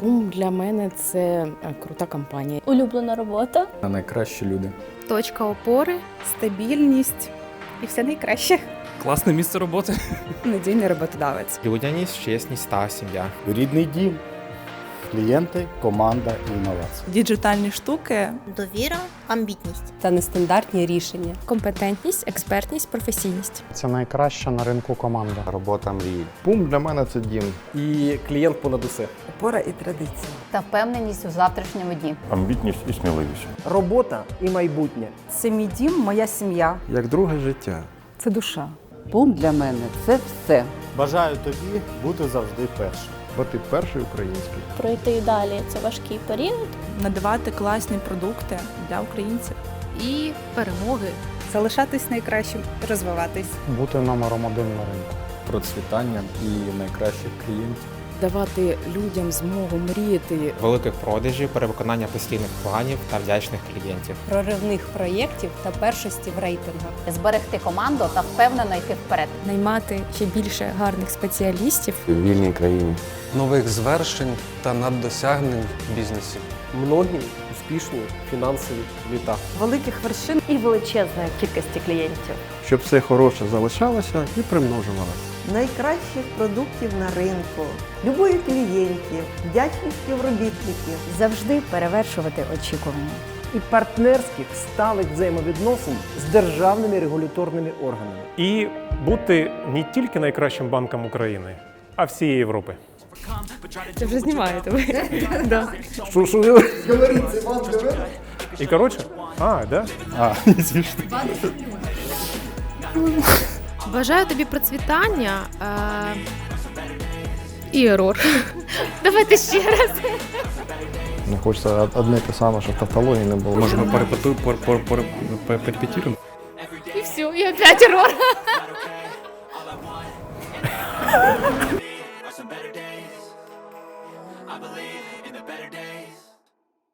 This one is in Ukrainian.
Бум для мене це е, крута компанія. Улюблена робота. Найкращі люди. точка опори, стабільність і все найкраще. Класне місце роботи. Надійний роботодавець. Людяність, чесність та сім'я. Рідний дім, клієнти, команда і інновації. Діджитальні штуки Довіра, амбітність. Та нестандартні рішення. Компетентність, експертність, професійність. Це найкраща на ринку команда. Робота мрії. Бум для мене це дім. І клієнт понад усе. опора і традиція. Та впевненість у завтрашньому дні. амбітність і сміливість. Робота і майбутнє. Це мій дім, моя сім'я. Як друге життя. Це душа. Бум для мене це все. Бажаю тобі бути завжди першим. Бо ти перший український. Пройти далі це важкий період. Надавати класні продукти для українців. І перемоги. Залишатись найкращим, розвиватись. Бути номером один на ринку. Процвітання і найкращих клієнтів. Давати людям змогу мріяти. Великих продажів, перевиконання постійних планів та вдячних клієнтів. Проривних проєктів та першості в рейтингах. Зберегти команду та впевнено йти вперед. Наймати ще більше гарних спеціалістів. В вільній країні. Нових звершень та наддосягнень в бізнесі. Многі успішні фінансові літа. Великих вершин І величезної кількості клієнтів. Щоб все хороше залишалося і примножувалося. Найкращих продуктів на ринку, любові клієнтів, вдячність співробітників. Завжди перевершувати очікування. І партнерських сталих взаємовідносин з державними регуляторними органами. І бути не тільки найкращим банком України, а всієї Європи. Це вже знімаєте ви. Що, що ви І коротше, а, да? А, зійшли. Бажаю тобі процвітання. Е... І ерор. Давайте ще раз. Не хочеться одне те саме, щоб тавтології не було. Може, ми перепетіруємо? І все, і опять ерор. I believe in the better days.